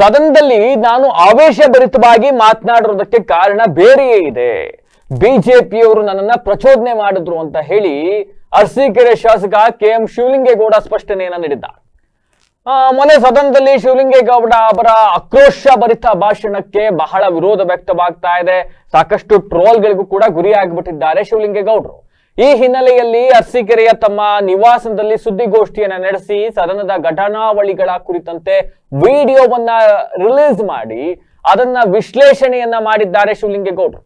ಸದನದಲ್ಲಿ ನಾನು ಆವೇಶಭರಿತವಾಗಿ ಮಾತನಾಡಿರೋದಕ್ಕೆ ಕಾರಣ ಬೇರೆಯೇ ಇದೆ. ಬಿಜೆಪಿಯವರು ನನ್ನನ್ನ ಪ್ರಚೋದನೆ ಮಾಡಿದ್ರು ಅಂತ ಹೇಳಿ ಅರಸೀಕೆರೆ ಶಾಸಕ ಕೆ ಎಂ ಶಿವಲಿಂಗೇಗೌಡ ಸ್ಪಷ್ಟನೆಯನ್ನ ನೀಡಿದ್ದ ಮೊನ್ನೆ ಸದನದಲ್ಲಿ ಶಿವಲಿಂಗೇಗೌಡ ಅವರ ಆಕ್ರೋಶ ಭರಿತ ಭಾಷಣಕ್ಕೆ ಬಹಳ ವಿರೋಧ ವ್ಯಕ್ತವಾಗ್ತಾ ಇದೆ. ಸಾಕಷ್ಟು ಟ್ರೋಲ್ಗಳಿಗೂ ಕೂಡ ಗುರಿಯಾಗಿಬಿಟ್ಟಿದ್ದಾರೆ ಶಿವಲಿಂಗೇಗೌಡರು. ಈ ಹಿನ್ನೆಲೆಯಲ್ಲಿ ಅರ್ಸಿಕೆರೆಯ ತಮ್ಮ ನಿವಾಸದಲ್ಲಿ ಸುದ್ದಿಗೋಷ್ಠಿಯನ್ನ ನಡೆಸಿ ಸದನದ ಘಟನಾವಳಿಗಳ ಕುರಿತಂತೆ ವಿಡಿಯೋವನ್ನ ರಿಲೀಸ್ ಮಾಡಿ ಅದನ್ನ ವಿಶ್ಲೇಷಣೆಯನ್ನ ಮಾಡಿದ್ದಾರೆ ಶಿವಲಿಂಗೇಗೌಡರು.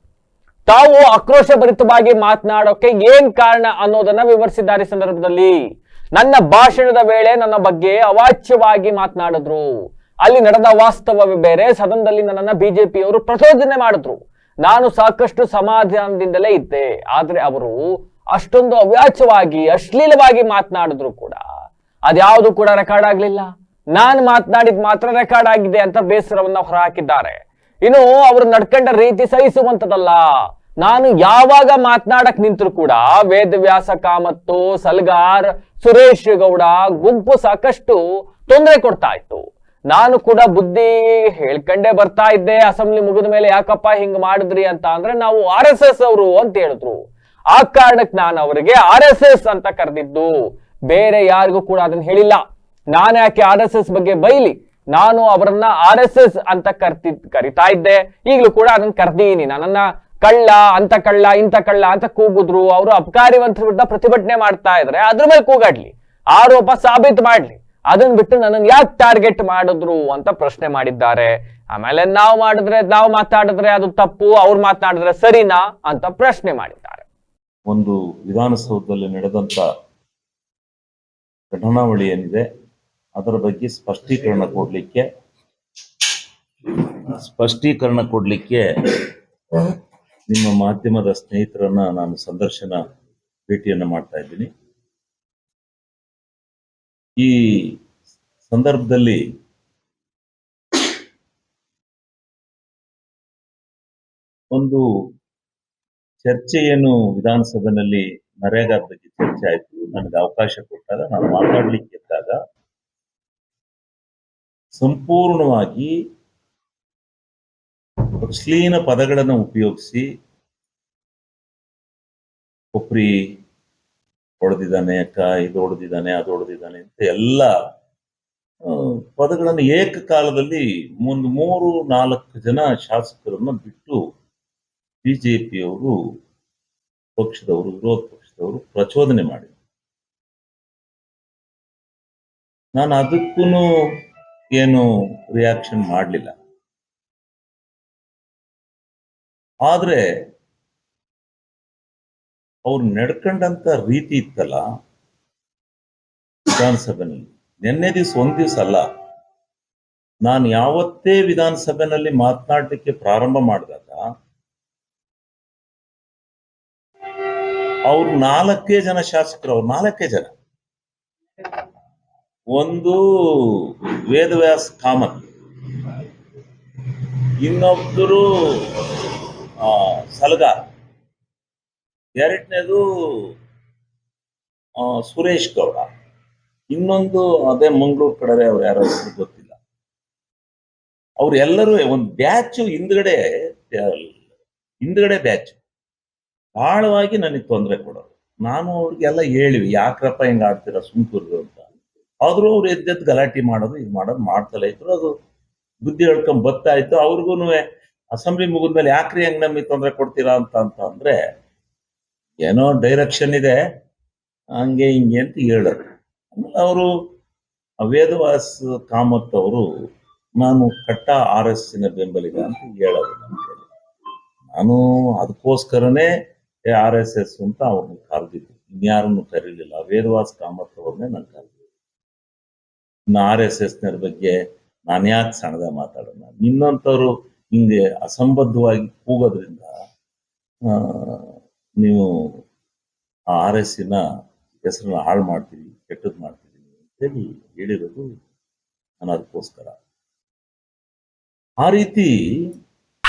ತಾವು ಆಕ್ರೋಶ ಭರಿತವಾಗಿ ಮಾತನಾಡೋಕೆ ಏನ್ ಕಾರಣ ಅನ್ನೋದನ್ನ ವಿವರಿಸಿದ್ದಾರೆ ಸಂದರ್ಭದಲ್ಲಿ. ನನ್ನ ಭಾಷಣದ ವೇಳೆ ನನ್ನ ಬಗ್ಗೆ ಅವಾಚ್ಯವಾಗಿ ಮಾತನಾಡಿದ್ರು. ಅಲ್ಲಿ ನಡೆದ ವಾಸ್ತವವೇ ಬೇರೆ, ಸದನದಲ್ಲಿ ನನ್ನನ್ನ ಬಿಜೆಪಿಯವರು ಪ್ರಚೋದನೆ ಮಾಡಿದ್ರು. ನಾನು ಸಾಕಷ್ಟು ಸಮಾಧಾನದಿಂದಲೇ ಇದ್ದೆ. ಆದ್ರೆ ಅವರು ಅಷ್ಟೊಂದು ಅವ್ಯಾಚ್ಯವಾಗಿ ಅಶ್ಲೀಲವಾಗಿ ಮಾತನಾಡಿದ್ರು ಕೂಡ. ಅದ್ಯಾವುದು ಕೂಡ ರೆಕಾರ್ಡ್ ಆಗ್ಲಿಲ್ಲ. ನಾನು ಮಾತನಾಡಿದ್ ಮಾತ್ರ ರೆಕಾರ್ಡ್ ಆಗಿದೆ ಅಂತ ಬೇಸರವನ್ನ ಹೊರಹಾಕಿದ್ದಾರೆ. ಇನ್ನು ಅವರು ನಡ್ಕೊಂಡ ರೀತಿ ಸಹಿಸುವಂತದಲ್ಲ. ನಾನು ಯಾವಾಗ ಮಾತನಾಡಕ್ ನಿಂತರು ಕೂಡ ವೇದವ್ಯಾಸ, ಕಾಮತ್ತು, ಸಲ್ಗಾರ್, ಸುರೇಶ್ ಗೌಡ ಗುಂಪು ಸಾಕಷ್ಟು ತೊಂದರೆ ಕೊಡ್ತಾ ಇತ್ತು. ನಾನು ಕೂಡ ಬುದ್ಧಿ ಹೇಳ್ಕಂಡೆ ಬರ್ತಾ ಇದ್ದೆ. ಅಸೆಂಬ್ಲಿ ಮುಗಿದ ಮೇಲೆ ಯಾಕಪ್ಪ ಹಿಂಗ್ ಮಾಡಿದ್ರಿ ಅಂತ ಅಂದ್ರೆ ನಾವು ಆರ್ ಎಸ್ ಎಸ್ ಅವರು ಅಂತ ಹೇಳಿದ್ರು. ಆ ಕಾರಣಕ್ಕೆ ನಾನು ಅವರಿಗೆ ಆರ್ ಎಸ್ ಎಸ್ ಅಂತ ಕರೆದಿದ್ದು. ಬೇರೆ ಯಾರಿಗೂ ಕೂಡ ಅದನ್ನ ಹೇಳಿಲ್ಲ. ನಾನು ಯಾಕೆ ಆರ್ ಎಸ್ ಎಸ್ ಬಗ್ಗೆ ಬೈಲಿ? ನಾನು ಅವರನ್ನ ಆರ್ ಎಸ್ ಎಸ್ ಅಂತ ಕರ್ತಿ, ಕರಿತಾ ಇದ್ದೆ. ಈಗಲೂ ಕೂಡ ಅದನ್ನ ಕರ್ದೀನಿ. ನನ್ನನ್ನ ಕಳ್ಳ, ಅಂತ ಕಳ್ಳ, ಇಂತ ಕಳ್ಳ ಅಂತ ಕೂಗಿದ್ರು. ಅವರು ಅಪಕಾರಿವಂತರ ವಿರುದ್ಧ ಪ್ರತಿಭಟನೆ ಮಾಡ್ತಾ ಇದ್ರೆ ಅದ್ರ ಮೇಲೆ ಕೂಗಾಡ್ಲಿ. ಆರೋಪ ಸಾಬೀತು ಮಾಡ್ಲಿ. ಅದನ್ನ ಬಿಟ್ಟು ನನ್ನ ಯಾಕೆ ಟಾರ್ಗೆಟ್ ಮಾಡಿದ್ರು ಅಂತ ಪ್ರಶ್ನೆ ಮಾಡಿದ್ದಾರೆ. ಆಮೇಲೆ ನಾವು ಮಾಡಿದ್ರೆ, ನಾವು ಮಾತಾಡಿದ್ರೆ ಅದು ತಪ್ಪು. ಅವ್ರು ಮಾತನಾಡಿದ್ರೆ ಸರಿನಾ ಅಂತ ಪ್ರಶ್ನೆ ಮಾಡಿದ್ದಾರೆ. ಒಂದು ವಿಧಾನಸೌಧದಲ್ಲಿ ನಡೆದಂತ ಘಟನಾವಳಿ ಏನಿದೆ, ಅದರ ಬಗ್ಗೆ ಸ್ಪಷ್ಟೀಕರಣ ಕೊಡಲಿಕ್ಕೆ ಸ್ಪಷ್ಟೀಕರಣ ಕೊಡಲಿಕ್ಕೆ ನಿಮ್ಮ ಮಾಧ್ಯಮದ ಸ್ನೇಹಿತರನ್ನ ನಾನು ಸಂದರ್ಶನ ಭೇಟಿಯನ್ನು ಮಾಡ್ತಾ ಇದ್ದೀನಿ. ಈ ಸಂದರ್ಭದಲ್ಲಿ ಒಂದು ಚರ್ಚೆ ಏನು ವಿಧಾನಸಭೆಯಲ್ಲಿ ನರೇಗಾ ಬಗ್ಗೆ ಚರ್ಚೆ ಆಯ್ತು. ನನಗೆ ಅವಕಾಶ ಕೊಟ್ಟಾಗ ನಾನು ಮಾತಾಡ್ಲಿಕ್ಕೆ ಇದ್ದಾಗ ಸಂಪೂರ್ಣವಾಗಿ ಅಶ್ಲೀನ ಪದಗಳನ್ನು ಉಪಯೋಗಿಸಿ ಕೊಪ್ರಿ ಹೊಡೆದಿದ್ದಾನೆ ಅಕ್ಕ ಇದು ಹೊಡೆದಿದ್ದಾನೆ, ಅದು ಹೊಡೆದಿದ್ದಾನೆ ಅಂತ ಎಲ್ಲ ಪದಗಳನ್ನು ಏಕಕಾಲದಲ್ಲಿ ಒಂದು ಮೂರು ನಾಲ್ಕು ಜನ ಶಾಸಕರನ್ನು ಬಿಟ್ಟು ಬಿಜೆಪಿಯವರು ಪಕ್ಷದವರು, ವಿರೋಧ ಪಕ್ಷದವರು ಪ್ರಚೋದನೆ ಮಾಡಿದರು. ನಾನು ಅದಕ್ಕೂ ಏನು ರಿಯಾಕ್ಷನ್ ಮಾಡಲಿಲ್ಲ. ಆದ್ರೆ ಅವ್ರು ನಡ್ಕೊಂಡಂತ ರೀತಿ ಇತ್ತಲ್ಲ, ವಿಧಾನಸಭೆನಲ್ಲಿ. ನಿನ್ನೆ ದಿವಸ ಒಂದ್ ದಿವಸ ಅಲ್ಲ, ನಾನು ಯಾವತ್ತೇ ವಿಧಾನಸಭೆನಲ್ಲಿ ಮಾತನಾಡಲಿಕ್ಕೆ ಪ್ರಾರಂಭ ಮಾಡಿದಾಗ ಅವ್ರು ನಾಲ್ಕೇ ಜನ ಶಾಸಕರು, ಅವ್ರು ನಾಲ್ಕೇ ಜನ. ಒಂದು ವೇದವ್ಯಾಸ್ ಕಾಮತ್ ಇನ್ನೊಬ್ಬರು ಸಲಗಾರ್. ಎರಡನೇದು ಸುರೇಶ್ ಗೌಡ. ಇನ್ನೊಂದು ಅದೇ ಮಂಗಳೂರು ಕಡೆ ಅವ್ರು ಯಾರು ಗೊತ್ತಿಲ್ಲ. ಅವರೆಲ್ಲರೂ ಒಂದು ಬ್ಯಾಚ್ ಹಿಂದ್ಗಡೆ ಹಿಂದ್ಗಡೆ ಬ್ಯಾಚ್ ಆಳವಾಗಿ ನನಗೆ ತೊಂದರೆ ಕೊಡೋರು ನಾನು ಅವ್ರಿಗೆಲ್ಲ ಹೇಳಿವಿ, ಯಾಕ್ರಪ್ಪ ಹಿಂಗೆ ಆಡ್ತೀರಾ ಸುಮ್ಕೂರ್ದು ಅಂತ. ಆದರೂ ಅವ್ರು ಎದ್ದೆದ್ದು ಗಲಾಟೆ ಮಾಡೋದು, ಇದು ಮಾಡೋದು ಮಾಡ್ತಲೇ ಇದ್ರು. ಅದು ಬುದ್ಧಿ ಹೇಳ್ಕೊಂಡ್ ಬರ್ತಾ ಇತ್ತು ಅವ್ರಿಗೂ ಅಸೆಂಬ್ಲಿ ಮುಗಿದ್ಮೇಲೆ ಯಾಕ್ರಿ ಹೆಂಗ್ ನಮಗೆ ತೊಂದರೆ ಕೊಡ್ತೀರಾ ಅಂತ ಅಂತ ಅಂದ್ರೆ, ಏನೋ ಡೈರೆಕ್ಷನ್ ಇದೆ, ಹಂಗೆ ಹಿಂಗೆ ಅಂತ ಹೇಳೋರು ಆಮೇಲೆ ಅವರು ವೇದವಾಸ್ ಕಾಮತ್ ಅವರು, ನಾನು ಕಟ್ಟ ಆರ್ ಎಸ್ನ ಬೆಂಬಲಿಗ ಅಂತ ಹೇಳೋದು ನಾನು ಅದಕ್ಕೋಸ್ಕರನೇ ಆರ್ ಎಸ್ ಎಸ್ ಅಂತ ಅವ್ರನ್ನ ಕರೆದಿದ್ದು. ಇನ್ಯಾರನ್ನು ಕರೀಲಿಲ್ಲ. ವೇದವಾಸ್ ಕಾಮತ್ ಅವ್ರನ್ನೇ ನಾನು ಕರೆದಿದ್ದೆ. ಇನ್ನು ಆರ್ ಎಸ್ ಎಸ್ ನರ ಬಗ್ಗೆ ನಾನು ಯಾಕೆ ಸಣ್ಣದ ಮಾತಾಡೋಣ? ನಿನ್ನಂಥವ್ರು ಹಿಂಗೆ ಅಸಂಬದ್ಧವಾಗಿ ಕೂಗೋದ್ರಿಂದ ನೀವು ಆರ್ ಎಸ್ನ ಹೆಸರನ್ನ ಹಾಳು ಮಾಡ್ತೀವಿ ಕೆಟ್ಟದ್ ಮಾಡ್ತಿದ್ದೀನಿ ಅಂತೇಳಿ ಹೇಳಿರೋದು ನಾನು ಅದಕ್ಕೋಸ್ಕರ ಆ ರೀತಿ